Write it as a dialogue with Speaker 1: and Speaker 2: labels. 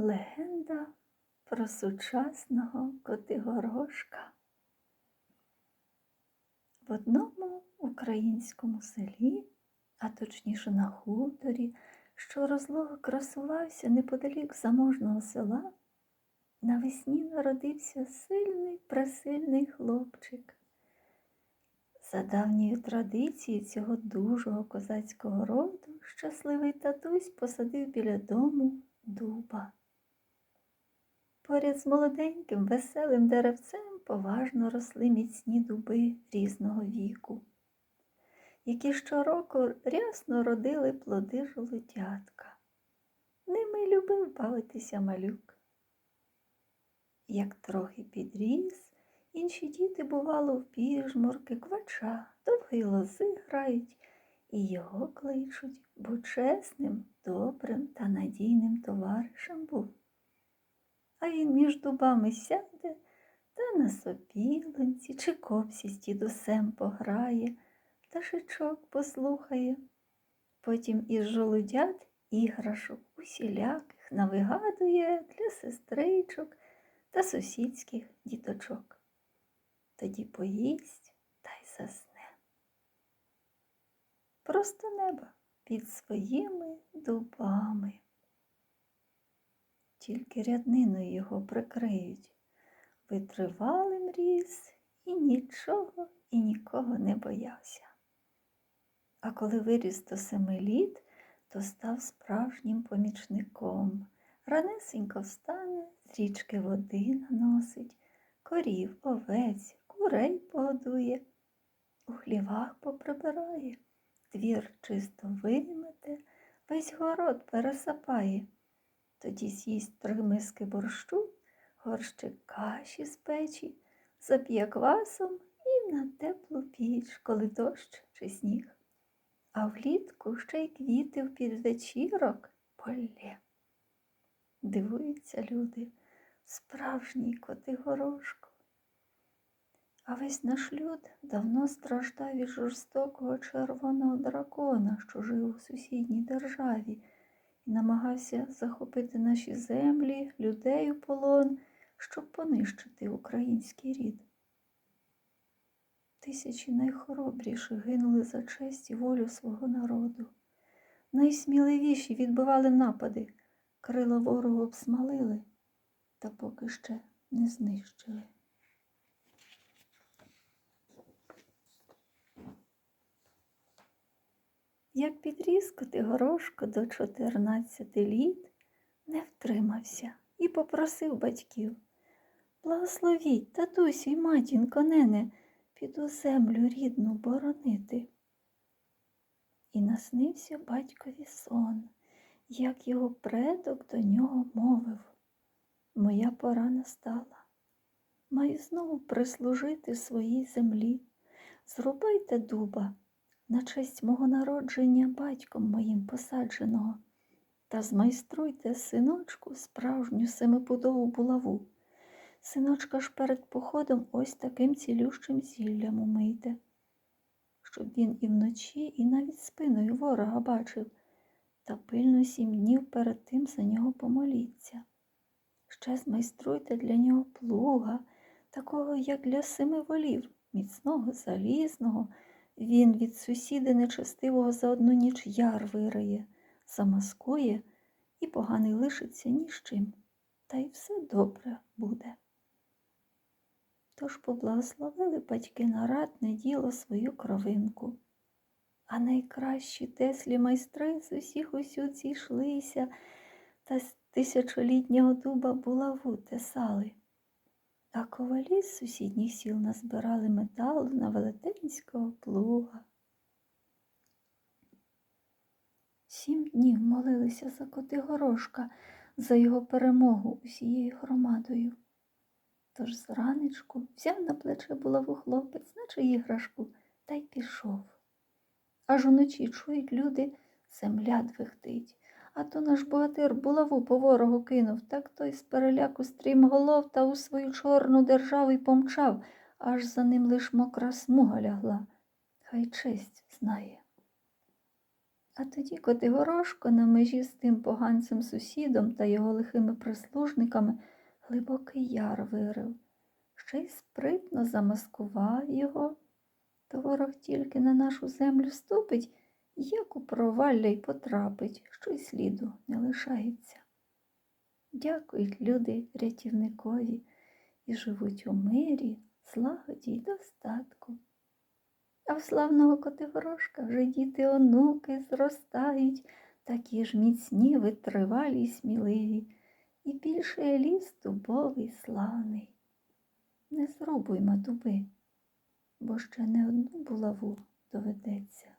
Speaker 1: Легенда про сучасного Котигорошка. В одному українському селі, а точніше на хуторі, що розлого красувався неподалік заможного села, навесні народився сильний пресильний хлопчик. За давньою традицією цього дужого козацького роду щасливий татусь посадив біля дому дуба. Поряд з молоденьким веселим деревцем поважно росли міцні дуби різного віку, які щороку рясно родили плоди жолудятка. Ними любив бавитися малюк. Як трохи підріс, інші діти, бувало, в піжмурки, квача, довгі лози грають і його кличуть, бо чесним, добрим та надійним товаришем був. А він між дубами сяде та на сопілинці чи копсі з дідусем пограє, пташечок послухає. Потім із жолудят іграшок усіляких навигадує для сестричок та сусідських діточок. Тоді поїсть та й засне. Просто неба під своїми дубами. Тільки рядниною його прикриють. Витривалим ріс і нічого і нікого не боявся. А коли виріс до семи літ, то став справжнім помічником. Ранесенько встане, з річки води наносить, корів, овець, курей погодує, у хлівах поприбирає, двір чисто вимете, весь город пересапає. Тоді з'їсть три миски борщу, горщик каші з печі, зап'є квасом і на теплу піч, коли дощ чи сніг. А влітку ще й квіти в підвечірок полє. Дивуються люди, справжній Котигорошко. А весь наш люд давно страждав від жорстокого червоного дракона, що жив у сусідній державі, намагався захопити наші землі, людей у полон, щоб понищити український рід. Тисячі найхоробріших гинули за честь і волю свого народу. Найсміливіші відбивали напади, крила ворогу обсмалили, та поки ще не знищили. Як підріс Котигорошко до 14 літ, не втримався і попросив батьків Благословіть, татусю й матінко нене, піду землю рідну боронити. І наснився батькові сон, як його предок до нього мовив. Моя пора настала. Маю знову прислужити своїй землі. Зрубайте дуба на честь мого народження батьком моїм посадженого, та змайструйте синочку справжню семипудову булаву. Синочка ж перед походом ось таким цілющим зіллям умийте, щоб він і вночі, і навіть спиною ворога бачив, та пильно сім днів перед тим за нього помоліться. Ще змайструйте для нього плуга, такого, як для семи волів, міцного, залізного. Він від сусіди нечестивого за одну ніч яр вириє, замаскує і поганий лишиться ні з чим, та й все добре буде. Тож поблагословили батьки на ратне діло свою кровинку, а найкращі теслі майстри з усіх усюд зійшлися та з тисячолітнього дуба булаву тесали. А ковалі з сусідніх сіл назбирали металу на велетенського плуга. Сім днів молилися за Котигорошка, за його перемогу усією громадою. Тож зранечку взяв на плече булаву хлопець, наче іграшку, та й пішов. Аж уночі чують люди, земля двихтить. А то наш богатир булаву по ворогу кинув, так той з переляку стрімголов та у свою чорну державу й помчав, аж за ним лиш мокра смуга лягла. Хай честь знає. А тоді Котигорошко на межі з тим поганцем сусідом та його лихими прислужниками глибокий яр вирив, ще й спритно замаскував його. То ворог тільки на нашу землю ступить, як у провалля й потрапить, що й сліду не лишається. Дякують люди рятівникові і живуть у мирі, злагоді й достатку. А в славного Котигорошка вже діти онуки зростають, такі ж міцні, витривалі й сміливі, і більше ліс дубовий славний. Не зрубуймо дуби, бо ще не одну булаву доведеться